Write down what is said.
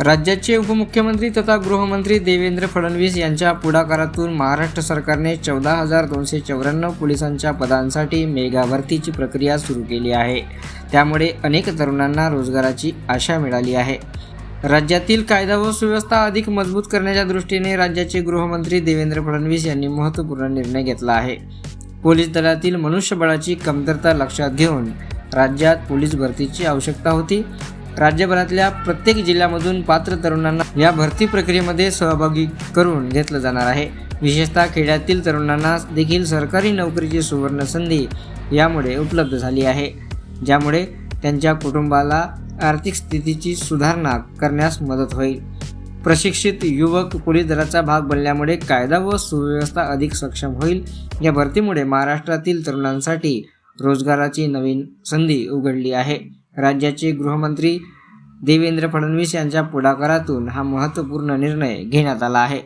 राज्याचे उपमुख्यमंत्री तथा गृहमंत्री देवेंद्र फडणवीस यांच्या पुढाकारातून महाराष्ट्र सरकारने चौदा हजार दोनशे चौऱ्याण्णव पोलिसांच्या पदांसाठी मेगा भरतीची प्रक्रिया सुरू केली आहे. त्यामुळे अनेक तरुणांना रोजगाराची आशा मिळाली आहे. राज्यातील कायदा व सुव्यवस्था अधिक मजबूत करण्याच्या दृष्टीने राज्याचे गृहमंत्री देवेंद्र फडणवीस यांनी महत्त्वपूर्ण निर्णय घेतला आहे. पोलीस दलातील मनुष्यबळाची कमतरता लक्षात घेऊन राज्यात पोलीस भरतीची आवश्यकता होती. राज्यभरातल्या प्रत्येक जिल्ह्यामधून पात्र तरुणांना या भरती प्रक्रियेमध्ये सहभागी करून घेतलं जाणार आहे. विशेषतः खेड्यातील तरुणांना देखील सरकारी नोकरीची सुवर्ण संधी यामुळे उपलब्ध झाली आहे. ज्यामुळे त्यांच्या कुटुंबाला आर्थिक स्थितीची सुधारणा करण्यास मदत होईल. प्रशिक्षित युवक पोलीस दलाचा भाग बनल्यामुळे कायदा व सुव्यवस्था अधिक सक्षम होईल. या भरतीमुळे महाराष्ट्रातील तरुणांसाठी रोजगाराची नवीन संधी उघडली आहे. राज्याचे गृहमंत्री देवेंद्र फडणवीस यांच्या पुढाकारातून हा महत्त्वपूर्ण निर्णय घेण्यात आला आहे.